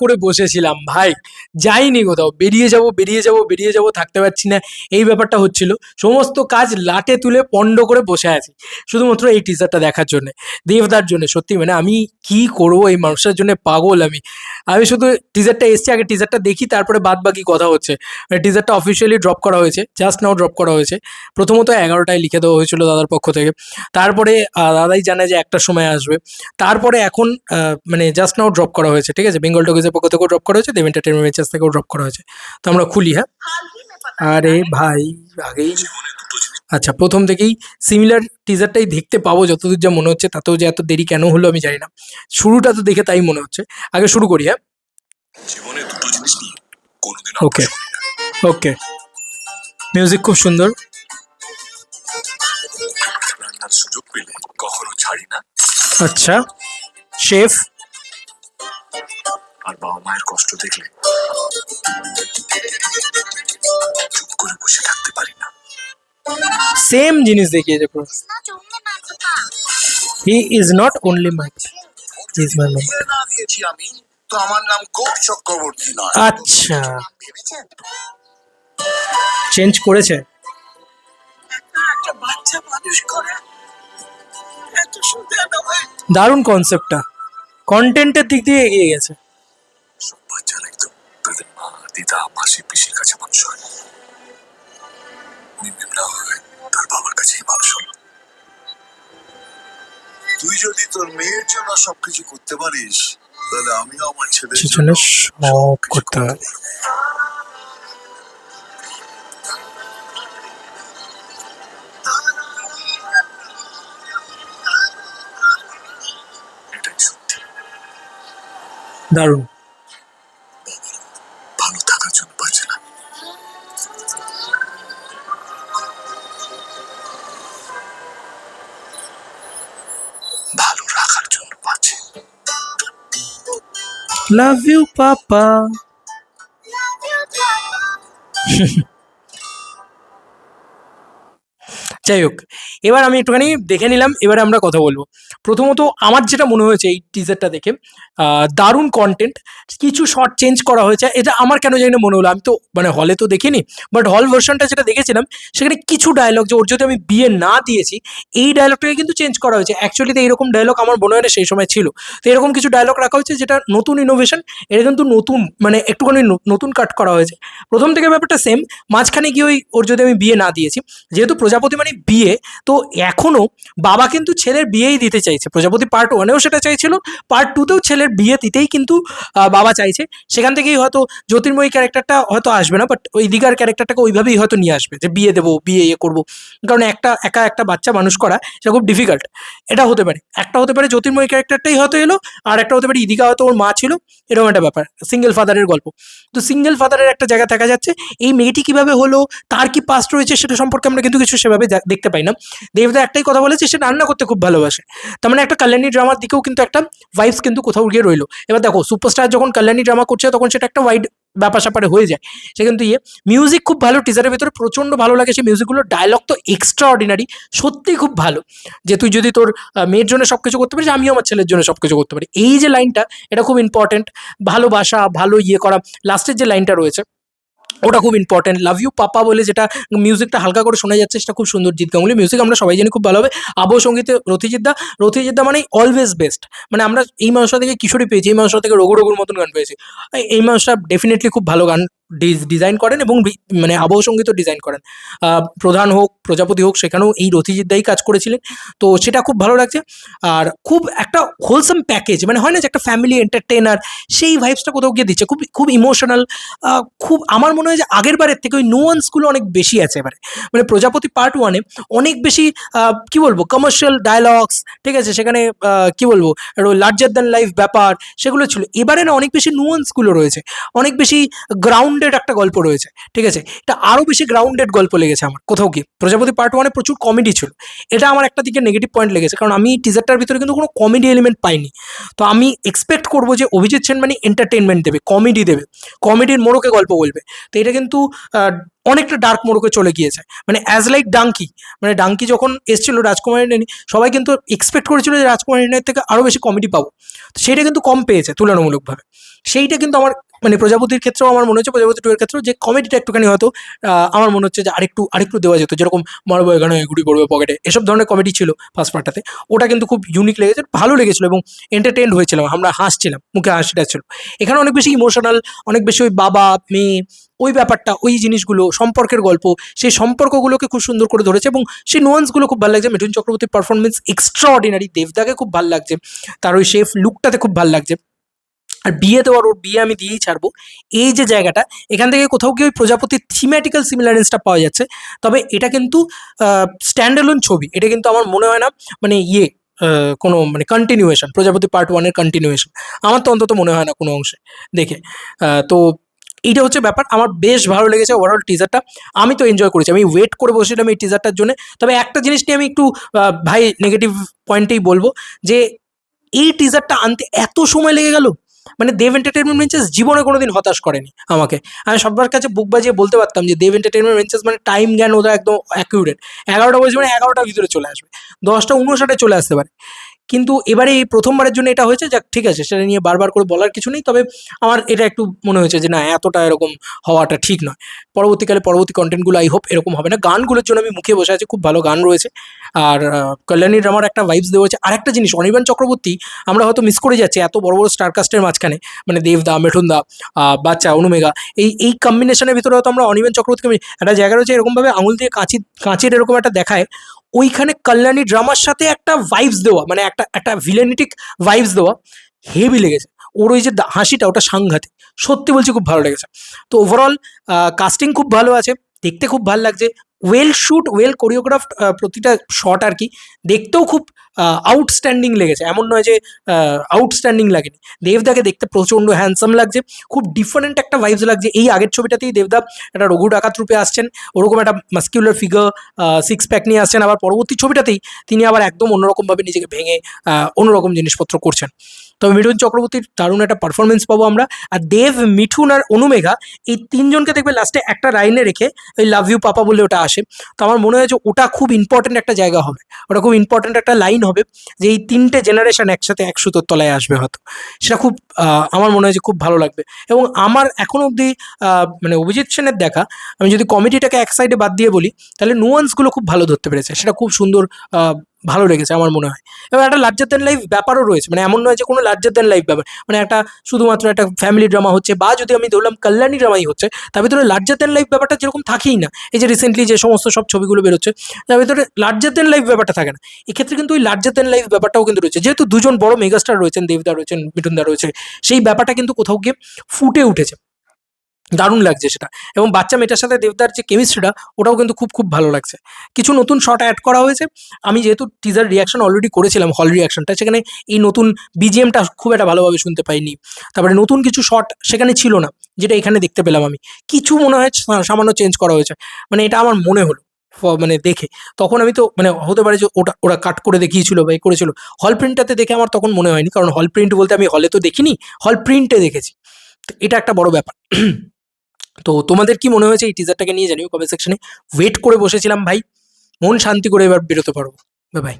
করে বসেছিলাম, ভাই। যাইনি কোথাও। বেরিয়ে যাব বেরিয়ে যাব বেরিয়ে যাব, থাকতে পারছি না। এই ব্যাপারটা হচ্ছিল, সমস্ত কাজ লাটে তুলে পণ্ড করে বসে আছি। শুধুমাত্র এই টিজারটা দেখার জন্য। দেবদার জন্য, সত্যি মানে আমি কি করব? এই মানুষটার জন্য পাগল আমি। আমি শুধু টিজারটা এসছি, আগে টিজারটা দেখি, তারপরে বাদ বাকি কথা হচ্ছে। মানে টিজারটা অফিসিয়ালি ড্রপ করা হয়েছে জাস্ট নাও ড্রপ করা হয়েছে। প্রথমত এগারোটায় লিখে দেওয়া হয়েছিল দাদার পক্ষ থেকে। তারপরে দাদাই জানে যে একটা সময় আসবে। তারপরে এখন মানে জাস্ট নাও ড্রপ করা হয়েছে, ঠিক আছে? বেঙ্গল টকিজের পক্ষ থেকেও ড্রপ করা হয়েছে দেব এন্টারটেনমেন্ট মেচেস থেকেও ড্রপ করা হয়েছে। তো আমরা খুলি হ্যাঁ? আরে ভাই আগেই আচ্ছা প্রথম থেকেই সিমিলার টিজারটাই দেখতে পাবো যতদূর যা মনে হচ্ছে তাতেও যে এত দেরি কেন হলো আমি জানি না। শুরুটা তো দেখে তাই মনে হচ্ছে। আগে শুরু করি হ্যাঁ? জীবনে দুটো জিনিস নিয়ে কোনোদিন ওকে ওকে মিউজিক খুব সুন্দর। রান্নার সুযোগ পেলে কখনো ছাড়ি না। আচ্ছা। শেফ মায়ের কষ্ট দেখলে চুপ করে বসে থাকতে পারি না। সেম জিনিস দেখিয়েছে পুরো he is not only my is my দিয়েছি আমি তো আমার নাম গৌর চক্রবর্তী নয়। আচ্ছা। চেঞ্জ করেছে। একটা বাচ্চা মানুষ করে। এত সুন্দর নয় দারুণ কনসেপ্টটা কন্টেন্টের দিক দিয়ে এগিয়ে গেছে। দিদা মাসি পিসির কাছে মানুষ হয় না। তার বাবার কাছেই মানুষ হলো। তুই যদি তোর মেয়ের জন্য সবকিছু করতে পারিস তাহলে আমিও আমার ছেলের সব করতে দারুণ। ভালো রাখার জন্য বাঁচে লাভ ইউ পাপা যাই হোক, এবার আমি একটুখানি দেখে নিলাম, এবারে আমরা কথা বলব। প্রথমত আমার যেটা মনে হয়েছে এই টিজারটা দেখে দারুণ কন্টেন্ট কিছু শর্ট চেঞ্জ করা হয়েছে, এটা আমার কেন জানি মনে হলো, আমি তো মানে হলে তো দেখিনি বাট হল ভার্সনটা যেটা দেখেছিলাম, সেখানে কিছু ডায়লগ যে ওর যদি আমি বিয়ে না দিয়েছি, এই ডায়লগটাকে কিন্তু চেঞ্জ করা হয়েছে। অ্যাকচুয়ালি তো এইরকম ডায়লগ আমার মনে হয় না সেই সময় ছিল। তো এরকম কিছু ডায়লগ রাখা হয়েছে, যেটা নতুন ইনোভেশন এটা কিন্তু নতুন মানে একটুখানি নতুন কাট করা হয়েছে। প্রথম থেকে ব্যাপারটা সেম মাঝখানে গিয়ে ওই ওর যদি আমি বিয়ে না দিয়েছি, যেহেতু প্রজাপতি মানে বিয়ে, তো এখনও বাবা কিন্তু ছেলের বিয়েই দিতে চাইছে। প্রজাপতি পার্ট ওয়ানেও সেটা চাইছিল পার্ট টুতেও ছেলের বিয়ে দিতেই কিন্তু বাবা চাইছে। সেখান থেকেই হয়তো জ্যোতির্ময়ী ক্যারেক্টারটা হয়তো আসবে না বাট ওই দিঘার ক্যারেক্টারটাকে ওইভাবেই হয়তো নিয়ে আসবে যে বিয়ে দেবো, বিয়ে ইয়ে করব। কারণ একটা, একা একটা বাচ্চা মানুষ করা, সেটা খুব ডিফিকাল্ট এটা হতে পারে। একটা হতে পারে জ্যোতির্ময়ী ক্যারেক্টারটাই হয়তো এলো, আর একটা হতে পারে ইদিকা হয়তো ওর মা ছিল, এরকম একটা ব্যাপার। সিঙ্গেল ফাদারের গল্প। তো সিঙ্গেল ফাদারের একটা জায়গা দেখা যাচ্ছে, এই মেয়েটি কীভাবে হলো, তার কি পাস্ট রয়েছে, সেটা সম্পর্কে আমরা কিন্তু কিছু সেভাবে দেখতে পাই না। দেবদা একটাই কথা বলেছে, সে রান্না করতে খুব ভালোবাসে। তার মানে একটা কল্যাণী ড্রামার দিকেও কিন্তু একটা ভাইবস কিন্তু কোথাও গিয়ে রইল। এবার দেখো সুপারস্টার যখন কল্যাণী ড্রামা করছে, তখন সেটা একটা ওয়াইড ব্যাপার স্যাপারে হয়ে যায়। সে কিন্তু ইয়ে মিউজিক খুব ভালো টিজারের ভিতরে প্রচণ্ড ভালো লাগে। সেই মিউজিকগুলোর ডায়লগ তো এক্সট্রা অর্ডিনারি সত্যিই খুব ভালো। যে তুই যদি তোর মেয়ের জন্য সব কিছু করতে পারিস, আমিও আমার ছেলের জন্য সব কিছু করতে পারি। এই যে লাইনটা এটা খুব ইম্পর্টেন্ট ভালোবাসা ভালো ইয়ে করা লাস্টের যে লাইনটা রয়েছে ওটা খুব ইম্পর্টেন্ট লাভ ইউ পাপা বলে যেটা মিউজিকটা হালকা করে শোনা যাচ্ছে, সেটা খুব সুন্দর। জিৎ গাঙ্গুলি মিউজিক আমরা সবাই জানি খুব ভালো হবে। আবহ সঙ্গীতে রথিজিদ্দা রথিজিদ্দা মানে অলওয়েজ বেস্ট মানে আমরা এই মানুষটা থেকে কিশোরী পেয়েছি, এই মানুষটা থেকে রঘু রঘুর মতন গান পেয়েছি। এই- মানুষটা ডেফিনেটলি খুব ভালো গান ডিজাইন করেন এবং মানে আবহ সঙ্গীতও ডিজাইন করেন। প্রধান হোক, প্রজাপতি হোক, সেখানেও এই রথিজিদ্দাই কাজ করেছিলেন। তো সেটা খুব ভালো লাগছে। আর খুব একটা হোলসাম প্যাকেজ মানে হয় না যে একটা ফ্যামিলি এন্টারটেনার সেই ভাইবসটা কোথাও গিয়ে দিচ্ছে। খুব খুব ইমোশনাল খুব আমার মনে হয় যে আগের বারের থেকে ওই নোয়ান্সগুলো অনেক বেশি আছে এবারে। মানে প্রজাপতি পার্ট ওয়ানে অনেক বেশি কি বলব কমার্শিয়াল ডায়লগস ঠিক আছে, সেখানে কি বলব লার্জার দ্যান লাইফ ব্যাপার, সেগুলো ছিল। এবারে না অনেক বেশি নুয়ান্সগুলো রয়েছে। অনেক বেশি গ্রাউন্ডেড একটা গল্প রয়েছে, ঠিক আছে? এটা আরও বেশি গ্রাউন্ডেড গল্প লেগেছে আমার, কোথাও গিয়ে। প্রজাপতি পার্ট ওয়ানে প্রচুর কমেডি ছিল। এটা আমার একটা দিকে নেগেটিভ পয়েন্ট লেগেছে, কারণ আমি টিজারটার ভিতরে কিন্তু কোনো কমেডি এলিমেন্ট পাইনি। তো আমি এক্সপেক্ট করব যে অভিজিৎ সেন মানে এন্টারটেনমেন্ট দেবে কমেডি দেবে কমেডির মোড়কে গল্প বলবে। তো এটা কিন্তু অনেকটা ডার্ক মোড়কে চলে গিয়েছে। মানে অ্যাজ লাইক ডাঙ্কি মানে ডাঙ্কি যখন এসেছিল রাজকুমারী রানী সবাই কিন্তু এক্সপেক্ট করেছিল যে রাজকুমারী রানীর থেকে আরও বেশি কমেডি পাবো। তো সেটা কিন্তু কম পেয়েছে তুলনামূলকভাবে। সেইটা কিন্তু আমার মানে প্রজাপতির ক্ষেত্রেও আমার মনে হচ্ছে, প্রজাপতি টু এর ক্ষেত্রেও যে কমেডিটা একটুখানি হয়তো আমার মনে হচ্ছে যে আরেকটু আরেকটু দেওয়া যেত। যেরকম মারবো এখানে ঘুরি পড়বে পকেটে এসব ধরনের কমেডি ছিল ফার্স্ট পার্টটাতে ওটা কিন্তু খুব ইউনিক লেগেছে, ভালো লেগেছিল এবং এন্টারটেন্ড হয়েছিলাম, আমরা হাসছিলাম, মুখে হাসিটা ছিল। এখানে অনেক বেশি ইমোশনাল অনেক বেশি ওই বাবা, মেয়ে, ওই ব্যাপারটা, ওই জিনিসগুলো, সম্পর্কের গল্প, সেই সম্পর্কগুলোকে খুব সুন্দর করে ধরেছে এবং সেই নোয়ান্সগুলো খুব ভালো লাগছে। মিঠুন চক্রবর্তীর পারফরমেন্স এক্সট্রা অর্ডিনারি দেবদাকে খুব ভালো লাগছে, তার ওই শেফ লুকটাতে খুব ভালো লাগছে। আর বিয়ে দেওয়ার ওর বিয়ে আমি দিয়েই ছাড়বো। এই যে জায়গাটা, এখান থেকে কোথাও গিয়ে ওই প্রজাপতির থিমেটিক্যাল সিমিলারেন্সটা পাওয়া যাচ্ছে। তবে এটা কিন্তু স্ট্যান্ডালোন ছবি। এটা কিন্তু আমার মনে হয় না মানে ইয়ে কোনো মানে কন্টিনিউয়েশন প্রজাপতি পার্ট ওয়ানের কন্টিনিউয়েশন আমার তো অন্তত মনে হয় না কোনো অংশে, দেখে। তো এইটা হচ্ছে ব্যাপার। আমার বেশ ভালো লেগেছে ওভারঅল টিজারটা আমি তো এনজয় করেছি। আমি ওয়েট করে বসেছিলাম এই টিজারটার জন্য। তবে একটা জিনিস নিয়ে আমি একটু ভাই নেগেটিভ পয়েন্টেই বলব যে, এই টিজারটা আনতে এত সময় লেগে গেল? মানে দেব এন্টারটেনমেন্ট ভেঞ্চার্স জীবনে কোনোদিন হতাশ করেনি আমাকে। আমি সবার কাছে বুক বাজিয়ে বলতে পারতাম যে দেব এন্টারটেনমেন্ট ভেঞ্চার্স মানে টাইম জ্ঞান ওদের একদম অ্যাকিউরেট এগারোটা বলছি মানে এগারোটার ভিতরে চলে আসবে। দশটা উনষাটে চলে আসতে পারে। কিন্তু এবারে এই প্রথমবারের জন্য এটা হয়েছে যাক ঠিক আছে সেটা নিয়ে বারবার করে বলার কিছু নেই তবে আমার এটা একটু মনে হয়েছে যে না এতটা এরকম হওয়াটা ঠিক নয়। পরবর্তীকালে পরবর্তী কন্টেন্টগুলো আই হোপ এরকম হবে না। গানগুলোর জন্য আমি মুখে বসে আছি খুব ভালো গান রয়েছে। আর আহ, কল্যাণী ড্রামার একটা ভাইবস দেওয়া হয়েছে। আর একটা জিনিস অনির্বাণ চক্রবর্তী আমরা হয়তো মিস করে যাচ্ছি এত বড় বড় স্টারকাস্টের মাঝখানে মানে দেবদা মেঠুনদা বাচ্চা অনুমেগা এই এই কম্বিনেশনের ভিতরে হয়তো আমরা অনির্বাণ চক্রবর্তীকে একটা জায়গা রয়েছে এরকমভাবে আঙুল দিয়ে কাঁচি কাঁচের এরকম একটা দেখায় ওইখানে কল্যাণী ড্রামার সাথে একটা ভাইবস দেওয়া মানে একটা একটা ভিলেনিটিক ভাইবস দেওয়া হেভি লেগেছে। ওর ওই যে হাসিটা, ওটা সাংঘাতিক। সত্যি বলছি, খুব ভালো লেগেছে। তো ওভারঅল কাস্টিং খুব ভালো আছে, দেখতে খুব ভালো লাগছে। ওয়েল শ্যুট ওয়েল কোরিওগ্রাফ প্রতিটা শট আর কি, দেখতেও খুব আউটস্ট্যান্ডিং লেগেছে। এমন নয় যে আউটস্ট্যান্ডিং লাগেনি। দেবদাকে দেখতে প্রচণ্ড হ্যান্ডসাম লাগছে। খুব ডিফারেন্ট একটা ভাইবস লাগছে। এই আগের ছবিটাতেই দেবদা একটা রঘু ডাকাত রূপে আসছেন। ওরকম একটা মাস্কিউলার ফিগার সিক্স প্যাক নিয়ে আসছেন। আবার পরবর্তী ছবিটাতেই তিনি আবার একদম অন্যরকমভাবে নিজেকে ভেঙে অন্যরকম জিনিসপত্র করছেন। তবে মিঠুন চক্রবর্তীর দারুণ একটা পারফরমেন্স পাবো আমরা। আর দেব, মিঠুন আর অনুমেঘা, এই তিনজনকে দেখবে লাস্টে একটা লাইনে রেখে ওই লাভ ইউ পাপা বলে ওটা আসে। তো আমার মনে হয় যে ওটা খুব ইম্পর্টেন্ট একটা জায়গা হবে। ওটা খুব ইম্পর্টেন্ট একটা লাইন হবে যে এই তিনটে জেনারেশন একসাথে এক সুতোর তলায় আসবে হয়তো। সেটা খুব আমার মনে হয় যে খুব ভালো লাগবে। এবং আমার এখন অবধি মানে অভিজিৎ সেনের দেখা, আমি যদি কমেডিটাকে এক সাইডে বাদ দিয়ে বলি, তাহলে নুয়ান্সগুলো খুব ভালো ধরতে পেরেছে। সেটা খুব সুন্দর ভালো লেগেছে আমার মনে হয়। এবং একটা লার্জার দ্যান লাইফ ব্যাপারও রয়েছে মানে এমন নয় যে কোনো লার্জার দ্যান লাইফ ব্যাপার মানে একটা শুধুমাত্র একটা ফ্যামিলি ড্রামা হচ্ছে, বা যদি আমি ধরলাম কল্যাণী ড্রামাই হচ্ছে, তার ভিতরে লার্জার দ্যান লাইফ ব্যাপারটা যেরকম থাকেই না, এই যে রিসেন্টলি যে সমস্ত সব ছবিগুলো বেরোচ্ছে, তার ভিতরে লার্জার দ্যান লাইফ ব্যাপারটা থাকে না। এক্ষেত্রে কিন্তু ওই লার্জার দ্যান লাইফ ব্যাপারটাও কিন্তু রয়েছে, যেহেতু দুজন বড় মেগাস্টার রয়েছেন, দেবদা রয়েছেন, মিঠুনদা রয়েছে, সেই ব্যাপারটা কিন্তু কোথাও গিয়ে ফুটে উঠেছে। দারুণ লাগছে সেটা। এবং বাচ্চা মেয়েটার সাথে দেবদার যে কেমিস্ট্রিটা ওটাও কিন্তু খুব খুব ভালো লাগছে। কিছু নতুন শট অ্যাড করা হয়েছে। আমি যেহেতু টিজার রিয়াকশন অলরেডি করেছিলাম হল রিয়াকশনটা সেখানে এই নতুন বিজিএমটা খুব একটা ভালোভাবে শুনতে পাইনি। তারপরে নতুন কিছু শট সেখানে ছিল না, যেটা এখানে দেখতে পেলাম আমি। কিছু মনে হয় সামান্য চেঞ্জ করা হয়েছে। মানে এটা আমার মনে হলো মানে দেখে। তখন আমি তো মানে হতে পারে যে ওটা, ওরা কাট করে দেখিয়েছিল বা এ করেছিল। হল প্রিন্টটাতে দেখে আমার তখন মনে হয়নি, কারণ হল প্রিন্ট বলতে আমি হলে তো দেখিনি হল প্রিন্টে দেখেছি। এটা একটা বড় ব্যাপার। তো তোমাদের কি মনে হয়েছে এই টিজারটাকে নিয়ে জানিও কমেন্ট সেকশনে ওয়েট করে বসেছিলাম ভাই। মন শান্তি করে এবার বেরোতে পারব। বাই